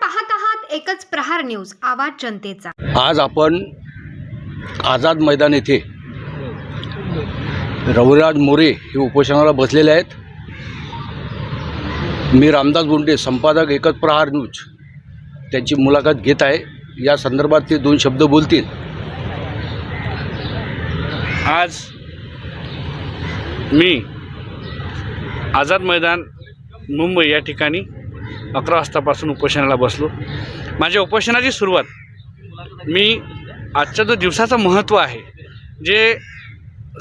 पाहत आहात एकच प्रहार न्यूज आवाज जनतेचा. आज आपण आझाद मैदान येथे रविराज मोरे हे उपोषणाला बसलेले आहेत. मी रामदास गुंडे संपादक एकच प्रहार न्यूज त्यांची मुलाखत घेत आहे. या संदर्भात ते दोन शब्द बोलतील. आज मी आझाद मैदान मुंबई या ठिकाणी अकरा वाजतापासून उपोषणाला बसलो. माझ्या उपोषणाची सुरुवात मी आजच्या जो दिवसाचं महत्त्व आहे जे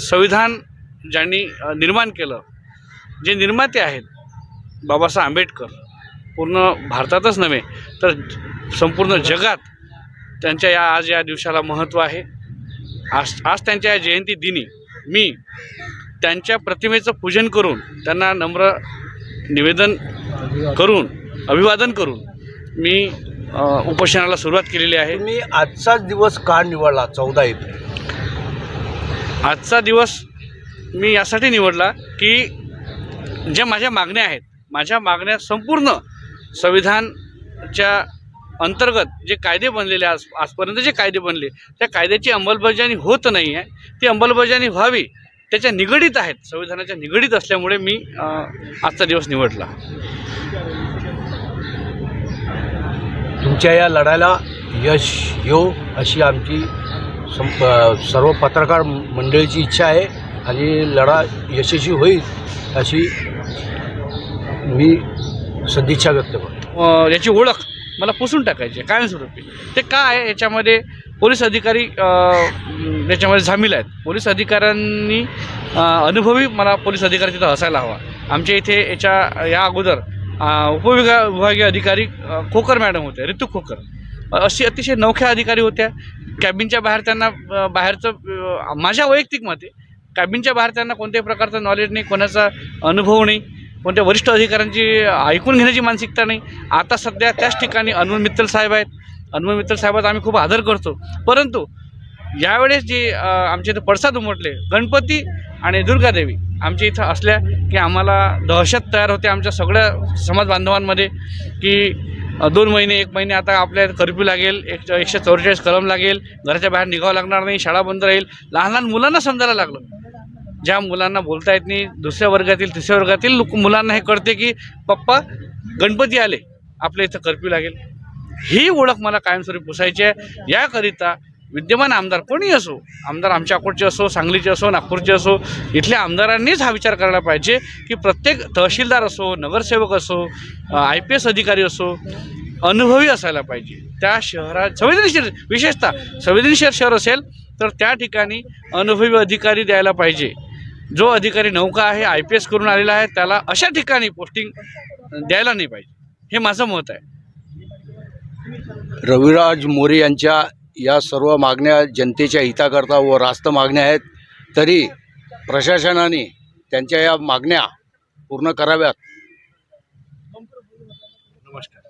संविधान ज्यांनी निर्माण केलं जे निर्माते आहेत बाबासाहेब आंबेडकर पूर्ण भारतातच नव्हे तर संपूर्ण जगात त्यांच्या या आज या दिवसाला महत्त्व आहे. आज आज त्यांच्या या जयंती दिनी मी त्यांच्या प्रतिमेचं पूजन करून त्यांना नम्र निवेदन करून अभिवादन करून मी उपोषणाला सुरुवात केलेली आहे. तुम्ही आजचाच दिवस का निवडला? चौदा एप्रिल. आजचा दिवस मी यासाठी निवडला की ज्या माझ्या मागण्या आहेत माझ्या मागण्या संपूर्ण संविधानच्या अंतर्गत जे कायदे बनलेले आज आजपर्यंत जे कायदे बनले त्या कायद्याची अंमलबजावणी होत नाही आहे ती अंमलबजावणी व्हावी त्याच्या निगडीत आहेत संविधानाच्या निगडीत असल्यामुळे मी आजचा दिवस निवडला. तुमच्या या लढ्याला यश येऊ अशी आमची संप सर्व पत्रकार मंडळीची इच्छा आहे आणि लढा यशस्वी होईल अशी मी सदिच्छा व्यक्त करतो. याची ओळख मला पुसून टाकायची कायमस्वरूपी. ते का आहे याच्यामध्ये पोलीस अधिकारी अ, म, याच्यामध्ये आहेत. पोलीस अधिकाऱ्यांनी अनुभवी मला पोलीस अधिकारी तिथं असायला हवा. आमच्या इथे याच्या या अगोदर उपविभा विभागीय अधिकारी खोकर मॅडम होत्या ऋतू खोकर. अशी अतिशय नवख्या अधिकारी होत्या. कॅबिनच्या बाहेर त्यांना बाहेरचं माझ्या वैयक्तिक मते कॅबिनच्या बाहेर त्यांना कोणत्याही प्रकारचं नॉलेज नाही कोणाचा अनुभव नाही कोणत्या वरिष्ठ अधिकाऱ्यांची ऐकून घेण्याची मानसिकता नाही. आता सध्या त्याच ठिकाणी अनमोल मित्तल साहेब आहेत. अनमोल मित्र साहेबाचा आम्ही खूप आदर करतो. परंतु यावेळेस जे आमचे आमच्या इथं पडसाद उमटले गणपती आणि दुर्गादेवी आमच्या इथं असल्या की आम्हाला दहशत तयार होते आमच्या सगळ्या समाज बांधवांमध्ये की दोन महिने एक महिने आता आपल्या कर्फ्यू लागेल एक एकशे चौवेचाळीस कलम लागेल घराच्या बाहेर निघावं लागणार नाही शाळा बंद राहील लहान लहान मुलांना समजायला लागलं. ज्या मुलांना बोलता येत नाही दुसऱ्या वर्गातील तिसऱ्या वर्गातील लोक मुलांना हे कळते की पप्पा गणपती आले आपल्या इथं कर्फ्यू लागेल. ही ओळख मला कायमस्वरूपी पुसायची आहे. याकरिता विद्यमान आमदार कोणी असो आमदार आमच्या अकोटचे असो सांगलीचे असो नागपूरचे असो इथल्या आमदारांनीच हा विचार करायला पाहिजे की प्रत्येक तहसीलदार असो नगरसेवक असो आय पी एस अधिकारी असो अनुभवी असायला पाहिजे. त्या शहरात संवेदनशील विशेषतः संवेदनशील शहर असेल तर त्या ठिकाणी अनुभवी अधिकारी द्यायला पाहिजे. जो अधिकारी नौका आहे आय पी एस करून आलेला आहे त्याला अशा ठिकाणी पोस्टिंग द्यायला नाही पाहिजे. हे माझं मत आहे. रविराज मोरे यांच्या या सर्व मागण्या जनतेच्या हिताकरता व रास्त मागण्या आहेत तरी प्रशासनाने त्यांच्या या मागण्या पूर्ण कराव्यात. नमस्कार.